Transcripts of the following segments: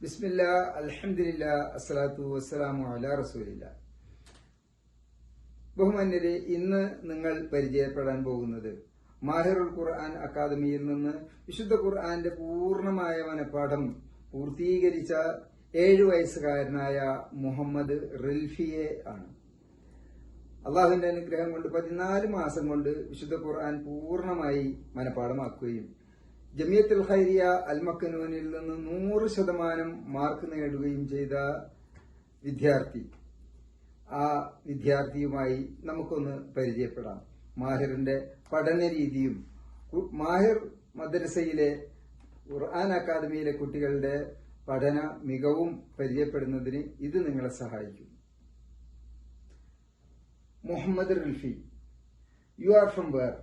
ബിസ്മില്ല അലഹമില്ല അസ്സലാത്തു വസ്സലാമു അലാ റസൂലില്ല. ബഹുമാന്യരെ ഇന്ന് നിങ്ങൾ പരിചയപ്പെടാൻ പോകുന്നത് മാഹിറുൽ ഖുർആൻ അക്കാദമിയിൽ നിന്ന് വിശുദ്ധ ഖുർആന്റെ പൂർണമായ മനഃപ്പാഠം പൂർത്തീകരിച്ച ഏഴു വയസ്സുകാരനായ മുഹമ്മദ് റിൽഫിയെ ആണ്. അള്ളാഹുവിന്റെ അനുഗ്രഹം കൊണ്ട് പതിനാല് മാസം കൊണ്ട് വിശുദ്ധ ഖുർആൻ പൂർണമായി മനഃപ്പാഠമാക്കുകയും ജമിയത്തുൽ ഖൈരിയ അൽ മക്കനൂനിൽ നിന്ന് നൂറ് ശതമാനം മാർക്ക് നേടുകയും ചെയ്ത വിദ്യാർത്ഥി. ആ വിദ്യാർത്ഥിയുമായി നമുക്കൊന്ന് പരിചയപ്പെടാം. മാഹിറിന്റെ പഠന രീതിയും മാഹിർ മദ്രസയിലെ ഖുർആൻ അക്കാദമിയിലെ കുട്ടികളുടെ പഠന മികവും പരിചയപ്പെടുന്നതിന് ഇത് നിങ്ങളെ സഹായിക്കും. Muhammad Rilfi you are from where?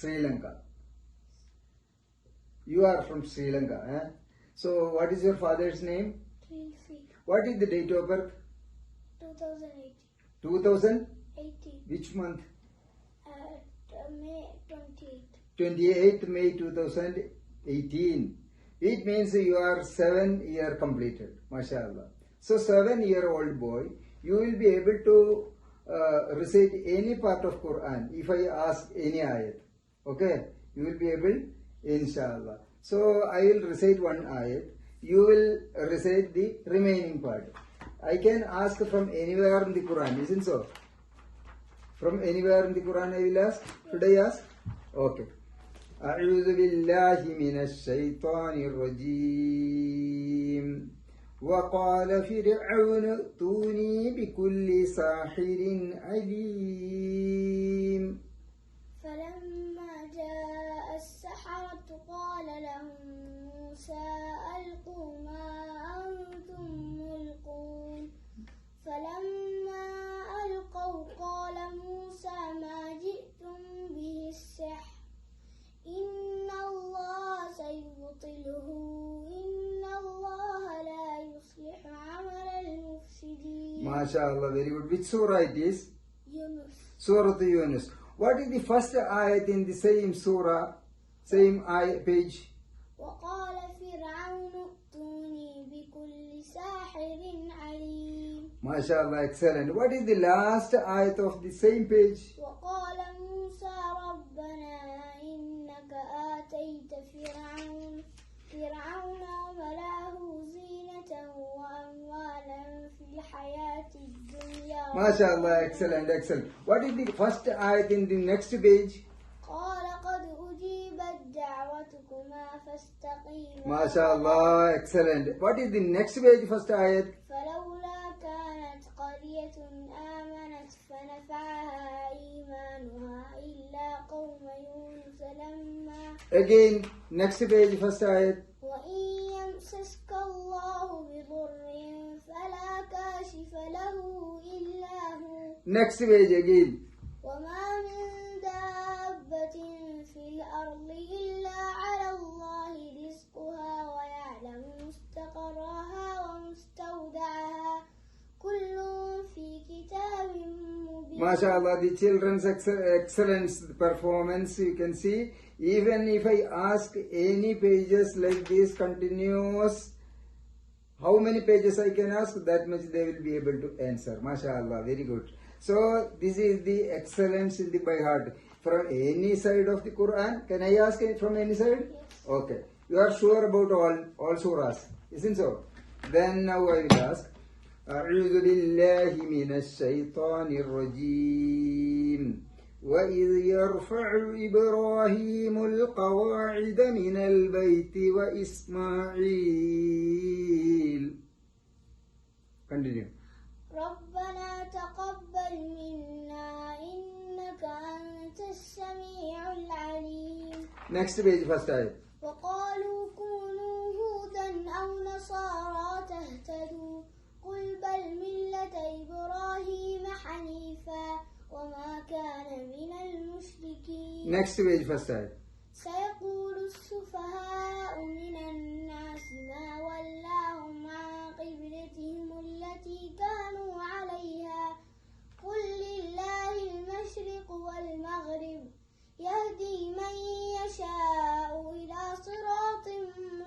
Sri You are from Sri Lanka. Eh? So, what is your father's name? KC. What is the date of birth? 2018. 2018. Which month? Uh, uh May 28th. 28th May 2018. It means you are seven year completed. MashaAllah. So, seven year old boy, you will be able to uh, recite any part of Quran if I ask any ayat. Okay? You will be able inshallah. So I will recite one ayat. You will recite the remaining part. I can ask from anywhere in the Quran, isn't so? From anywhere in the Quran I will ask? Should I ask? Okay. أعوذ بالله من الشيطان الرجيم وقال فرعون ائتوني بكل ساحر عليم فلما موسى ألقوا ما أنتم ملقون. فلما ألقوا قال موسى ما جئتم به السحر. إن الله سيبطله. إن الله لا يصلح عمل المفسدين. ما شاء Allah very good. Which surah it is? يونس. Surah Yunus what is the first ayat in the same surah same ayat page? عليم ما شاء Allah excellent what is the last ayat of the same page وقال موسى ربنا إنك آتيت فرعون فرعون وملاه زينة وأموالا في الحياة الدنيا ما شاء Allah excellent excellent what is the first ayat in the next page قال قد أجيبت دعوتكما فاستقيما ما شاء Allah excellent what is the next page first ayat فلولا again next page first ayat وإن يمسسك الله بضر فلا كاشف له إلا هو next page again وما من دابة في الأرض إلا على الله رزقها ويعلم مستقرها ومستودعها كل في كتاب مبين MashaAllah, the children's ex- excellence performance you can see. Even if I ask any pages like this continuous, how many pages I can ask, that much they will be able to answer. MashaAllah, very good. So this is the excellence in the by heart. From any side of the Quran, can I ask it from any side? Yes. Okay. You are sure about all all surahs, isn't so? Then now I will ask. أعوذ بالله من الشيطان الرجيم وإذ يرفع إبراهيم القواعد من البيت وإسماعيل Continue. ربنا تقبل منا إنك أنت السميع العليم Next page first ayat. وقالوا كونوا هودا أو نصارى تهتدوا قل بل Next page first ayat. سيقول السفهاء من الناس ما ولاهم عن قبلتهم التي كانوا عليها قل لله المشرق والمغرب يهدي من يشاء إلى صراط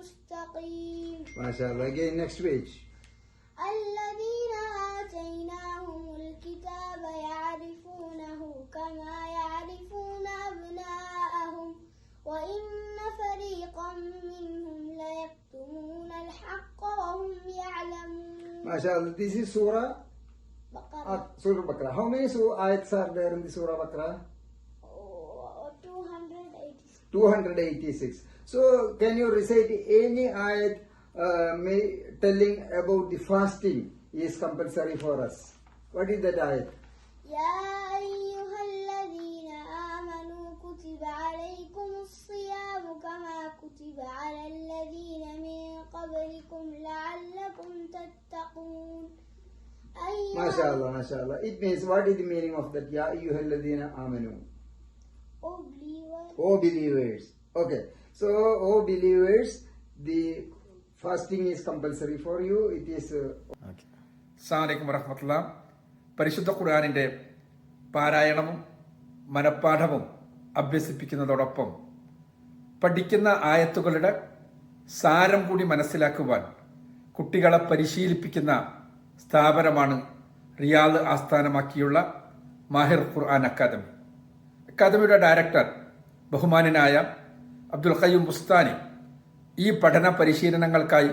مستقيم مستقيم MashaAllah. Again, next page. وإن فريقا منهم ليكتمون الحق وهم يعلمون MashaAllah. This is Surah بقرة uh, Surah Bakra. How many ayats are there in the Surah Bakra? 286 286. So, can you recite any ayat uh, may, telling about the fasting is compulsory for us? What is that ayat? يا كتب على الذين من قبلكم لعلكم تتقون أيها MashaAllah, MashaAllah. It means, what is the meaning of that? Ya ayyuhalladhina amanu. believers, O believers. Okay. So, O believers, the fasting is compulsory for you. It is uh, അസ്സാമലൈക്കും വറഹമത്തുള്ള പരിശുദ്ധ ഖുർആാനിൻ്റെ പാരായണവും മനഃപ്പാഠവും അഭ്യസിപ്പിക്കുന്നതോടൊപ്പം പഠിക്കുന്ന ആയത്തുകളുടെ സാരം കൂടി മനസ്സിലാക്കുവാൻ കുട്ടികളെ പരിശീലിപ്പിക്കുന്ന സ്ഥാപനമാണ് റിയാദ് ആസ്ഥാനമാക്കിയുള്ള മാഹിർ ഖുർആൻ അക്കാദമി. അക്കാദമിയുടെ ഡയറക്ടർ ബഹുമാനനായ അബ്ദുൽ ഖയ്യൂം ബുസ്താനി ഈ പഠന പരിശീലനങ്ങൾക്കായി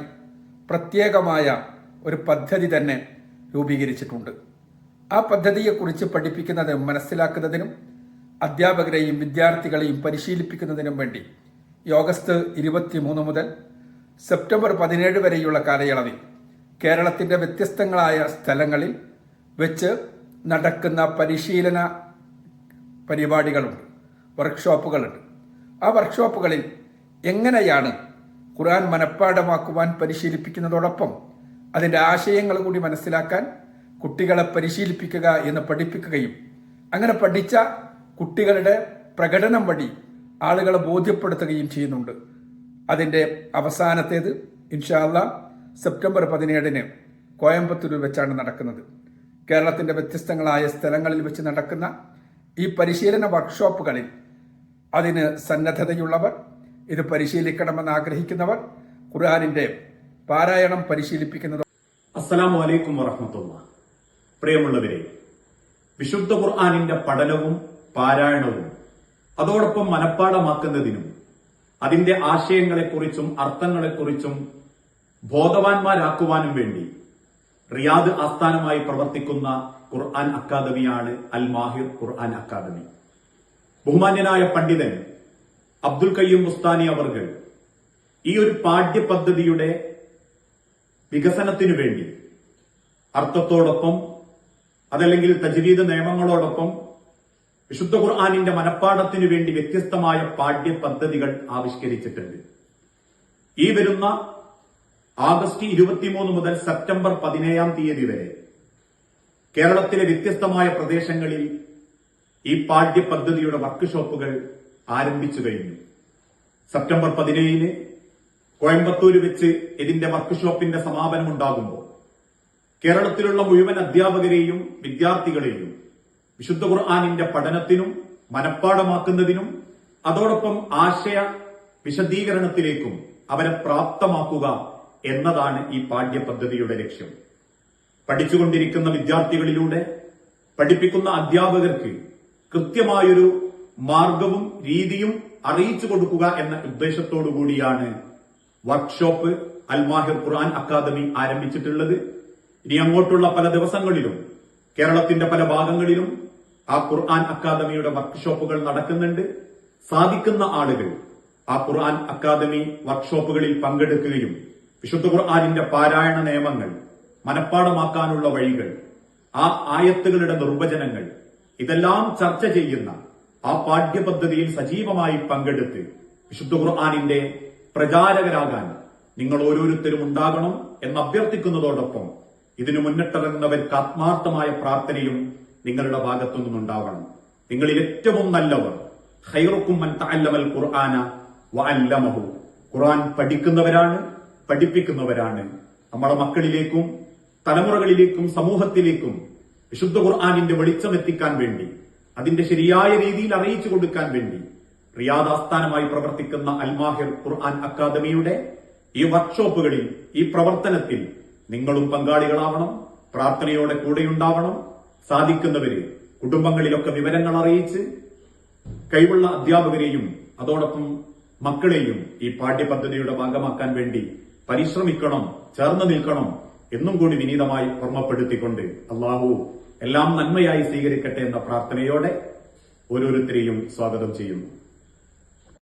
പ്രത്യേകമായ ഒരു പദ്ധതി തന്നെ രൂപീകരിച്ചിട്ടുണ്ട്. ആ പദ്ധതിയെക്കുറിച്ച് പഠിപ്പിക്കുന്നതിനും മനസ്സിലാക്കുന്നതിനും അധ്യാപകരെയും വിദ്യാർത്ഥികളെയും പരിശീലിപ്പിക്കുന്നതിനും വേണ്ടി ഓഗസ്റ്റ് ഇരുപത്തിമൂന്ന് മുതൽ സെപ്റ്റംബർ പതിനേഴ് വരെയുള്ള കാലയളവിൽ കേരളത്തിന്റെ വ്യത്യസ്തങ്ങളായ സ്ഥലങ്ങളിൽ വെച്ച് നടക്കുന്ന പരിശീലന പരിപാടികളുണ്ട് വർക്ക്ഷോപ്പുകളുണ്ട് ആ വർക്ക്ഷോപ്പുകളിൽ എങ്ങനെയാണ് ഖുർആൻ മനഃപ്പാഠമാക്കുവാൻ പരിശീലിപ്പിക്കുന്നതോടൊപ്പം അതിന്റെ ആശയങ്ങൾ കൂടി മനസ്സിലാക്കാൻ കുട്ടികളെ പരിശീലിപ്പിക്കുക എന്ന് പഠിപ്പിക്കുകയും അങ്ങനെ പഠിച്ച കുട്ടികളുടെ പ്രകടനം വഴി ആളുകളെ ബോധ്യപ്പെടുത്തുകയും ചെയ്യുന്നുണ്ട്. അതിന്റെ അവസാനത്തേത് ഇൻഷാല്ല സെപ്റ്റംബർ പതിനേഴിന് കോയമ്പത്തൂരിൽ വെച്ചാണ് നടക്കുന്നത്. കേരളത്തിന്റെ വ്യത്യസ്തങ്ങളായ സ്ഥലങ്ങളിൽ വെച്ച് നടക്കുന്ന ഈ പരിശീലന വർക്ക്ഷോപ്പുകളിൽ അതിന് സന്നദ്ധതയുള്ളവർ ഇത് പരിശീലിക്കണമെന്ന് ആഗ്രഹിക്കുന്നവർ ഖുർആാനിന്റെ പാരായണം പരിശീലിപ്പിക്കുന്നത് അസ്സലാമു വലൈക്കും വറഹമത്തുള്ള പ്രിയമുള്ളവരെ വിശുദ്ധ ഖുർആാനിന്റെ പഠനവും പാരായണവും അതോടൊപ്പം മനഃപ്പാടമാക്കുന്നതിനും അതിന്റെ ആശയങ്ങളെക്കുറിച്ചും അർത്ഥങ്ങളെക്കുറിച്ചും ബോധവാന്മാരാക്കുവാനും വേണ്ടി റിയാദ് ആസ്ഥാനമായി പ്രവർത്തിക്കുന്ന ഖുർആൻ അക്കാദമിയാണ് അൽ മാഹിർ ഖുർആൻ അക്കാദമി. ബഹുമാന്യനായ പണ്ഡിതൻ അബ്ദുൽ കയ്യൂം മുസ്താനി അവർകൾ ഈ ഒരു പാഠ്യപദ്ധതിയുടെ വികസനത്തിനു വേണ്ടി അർത്ഥത്തോടൊപ്പം അതല്ലെങ്കിൽ തജ്വീദ് നിയമങ്ങളോടൊപ്പം വിശുദ്ധ ഖുർആാനിന്റെ മനഃപ്പാടത്തിനു വേണ്ടി വ്യത്യസ്തമായ പാഠ്യ പദ്ധതികൾ ആവിഷ്കരിച്ചിട്ടുണ്ട്. ഈ വരുന്ന ആഗസ്റ്റ് ഇരുപത്തിമൂന്ന് മുതൽ സെപ്റ്റംബർ പതിനേഴാം തീയതി വരെ കേരളത്തിലെ വ്യത്യസ്തമായ പ്രദേശങ്ങളിൽ ഈ പാഠ്യ പദ്ധതിയുടെ വർക്ക്ഷോപ്പുകൾ ആരംഭിച്ചു കഴിഞ്ഞു. സെപ്റ്റംബർ പതിനേഴിന് കോയമ്പത്തൂർ വെച്ച് ഇതിന്റെ വർക്ക്ഷോപ്പിന്റെ സമാപനം ഉണ്ടാകുമ്പോൾ കേരളത്തിലുള്ള മുഴുവൻ അധ്യാപകരെയും വിദ്യാർത്ഥികളെയും വിശുദ്ധ ഖുർആാനിന്റെ പഠനത്തിനും മനഃപ്പാടമാക്കുന്നതിനും അതോടൊപ്പം ആശയ വിശദീകരണത്തിലേക്കും അവരെ പ്രാപ്തമാക്കുക എന്നതാണ് ഈ പാഠ്യപദ്ധതിയുടെ ലക്ഷ്യം. പഠിച്ചുകൊണ്ടിരിക്കുന്ന വിദ്യാർത്ഥികളിലൂടെ പഠിപ്പിക്കുന്ന അധ്യാപകർക്ക് കൃത്യമായൊരു മാർഗവും രീതിയും അറിയിച്ചു കൊടുക്കുക എന്ന ഉദ്ദേശത്തോടു കൂടിയാണ് വർക്ക്ഷോപ്പ് അൽമാഹിർ ഖുർആൻ അക്കാദമി ആരംഭിച്ചിട്ടുള്ളത്. ഇനി അങ്ങോട്ടുള്ള പല ദിവസങ്ങളിലും കേരളത്തിന്റെ പല ഭാഗങ്ങളിലും ആ ഖുർആൻ അക്കാദമിയുടെ വർക്ക്ഷോപ്പുകൾ നടക്കുന്നുണ്ട്. സാധിക്കുന്ന ആളുകൾ ആ ഖുർആൻ അക്കാദമി വർക്ക്ഷോപ്പുകളിൽ പങ്കെടുക്കുകയും വിശുദ്ധ ഖുർആാനിന്റെ പാരായണ നിയമങ്ങൾ മനഃപ്പാടമാക്കാനുള്ള വഴികൾ ആ ആയത്തുകളുടെ നിർവചനങ്ങൾ ഇതെല്ലാം ചർച്ച ചെയ്യുന്ന ആ പാഠ്യപദ്ധതിയിൽ സജീവമായി പങ്കെടുത്ത് വിശുദ്ധ ഖുർആാനിന്റെ പ്രചാരകരാകാൻ നിങ്ങൾ ഓരോരുത്തരും ഉണ്ടാകണം എന്ന് അഭ്യർത്ഥിക്കുന്നതോടൊപ്പം ഇതിനു മുന്നിട്ടിറങ്ങുന്നവർക്ക് ആത്മാർത്ഥമായ പ്രാർത്ഥനയും നിങ്ങളുടെ ഭാഗത്തു ഉണ്ടാവണം. നിങ്ങളിൽ ഏറ്റവും നല്ലവർ തഅല്ലമൽ ഖുർആന വഅല്ലമഹു. ഖുർആൻ പഠിക്കുന്നവരാണ് പഠിപ്പിക്കുന്നവരാണ്. നമ്മുടെ മക്കളിലേക്കും തലമുറകളിലേക്കും സമൂഹത്തിലേക്കും വിശുദ്ധ ഖുർആാനിന്റെ വെളിച്ചം എത്തിക്കാൻ വേണ്ടി അതിന്റെ ശരിയായ രീതിയിൽ അറിയിച്ചു കൊടുക്കാൻ വേണ്ടി റിയാദ് ആസ്ഥാനമായി പ്രവർത്തിക്കുന്ന അൽമാഹിർ ഖുർആൻ അക്കാദമിയുടെ ഈ വർക്ക്ഷോപ്പുകളിൽ ഈ പ്രവർത്തനത്തിൽ നിങ്ങളും പങ്കാളികളാവണം പ്രാർത്ഥനയോടെ കൂടെയുണ്ടാവണം സാധിക്കുന്നവര് കുടുംബങ്ങളിലൊക്കെ വിവരങ്ങൾ അറിയിച്ച് കഴിവുള്ള അധ്യാപകരെയും അതോടൊപ്പം മക്കളെയും ഈ പാഠ്യപദ്ധതിയുടെ ഭാഗമാക്കാൻ വേണ്ടി പരിശ്രമിക്കണം ചേർന്ന് നിൽക്കണം എന്നും കൂടി വിനീതമായി ഓർമ്മപ്പെടുത്തിക്കൊണ്ട് അള്ളാഹു എല്ലാം നന്മയായി സ്വീകരിക്കട്ടെ എന്ന പ്രാർത്ഥനയോടെ ഓരോരുത്തരെയും സ്വാഗതം ചെയ്യുന്നു.